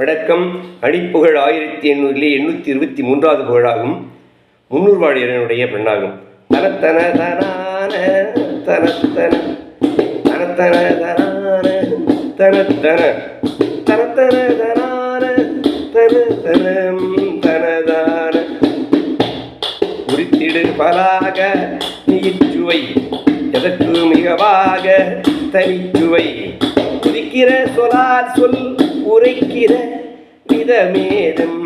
வணக்கம். அணிப்புகழ் ஆயிரத்தி எண்ணூறிலே எண்ணூற்றி இருபத்தி மூன்றாவது புகழாகும். முன்னூறுவாழியனுடைய பெண்ணாகும். தனத்தன தனான தனத்தன தனத்தன தனான தனத்தன தனத்தன தனான தனத்தனம் தனதான. உரித்திடு பலாக நீச்சுவை எதற்கு மிகவாக தனிச்சுவை. உதிக்கிற சொலார் சொல் உரைக்கிற விதமேதம்.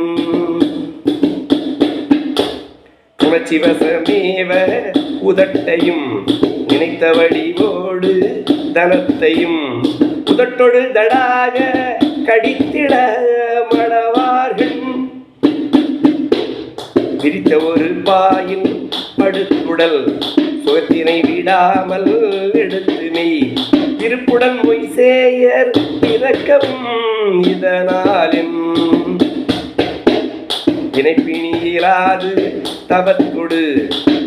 உணர்ச்சிவசமேவ உதட்டையும் நினைத்த வடிவோடு தனத்தையும். உதட்டொடு தடாக கடித்திட மடவார்கள் விரித்த ஒரு பாயில் படுத்துடல் சுகத்தினை விடாமல் எடுத்துமை திருப்புடன் மொய்சேயர் இறக்கவும் இதனாலும் இணைப்பினியிலாது தவத்தொடு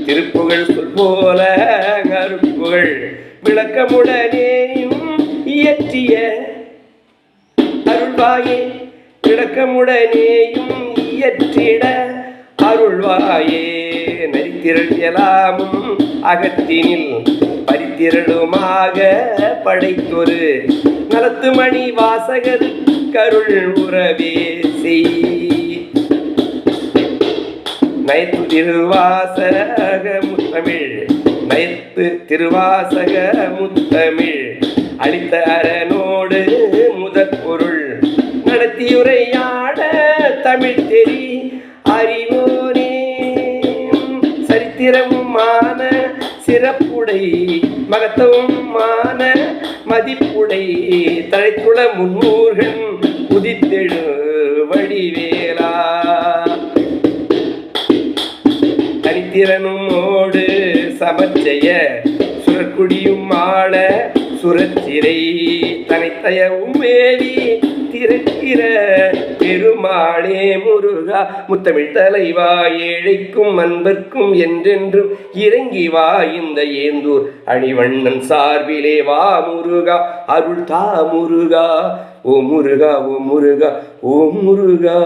திருப்புகழ் சொல் போல அருப்புகழ் விளக்கமுடனேயும் இயற்றிய அருள்வாயே விளக்கமுடனேயும் இயற்றிட அருள்வாயே. நரித்திரள் எல்லாமும் அகத்தினில் பரித்திரளுமாக படைத்தொரு நலத்து மணி வாசகர் கருள் உறவே செய். நயத்து திருவாசக முத்தமிழ் நயத்து திருவாசக முத்தமிழ் அளித்த அரணோடு முதற் பொருள் நடத்தியுரையாட தமிழ் தெரி அறிவோரே சரித்திரமுமான மா மகத்துவமான மதிப்புடை தழைத்துள முன்னூர்கள் உதித்தெழு வடிவேலா. தனித்திறனுமோடு சமச்செய சுரக்குடியும் ஆள சுரச்சிறை தனித்தயவும் மேவி திறக்கிற பெருமாளே முருகா முத்தமிழ் தலைவா ஏழைக்கும் அன்பர்க்கும் என்றென்றும் இறங்கி வா இந்த ஏந்தூர் அணிவண்ணன் சார்பிலே வா முருகா அருள் தா முருகா. ஓ முருகா ஓ முருகா ஓ முருகா.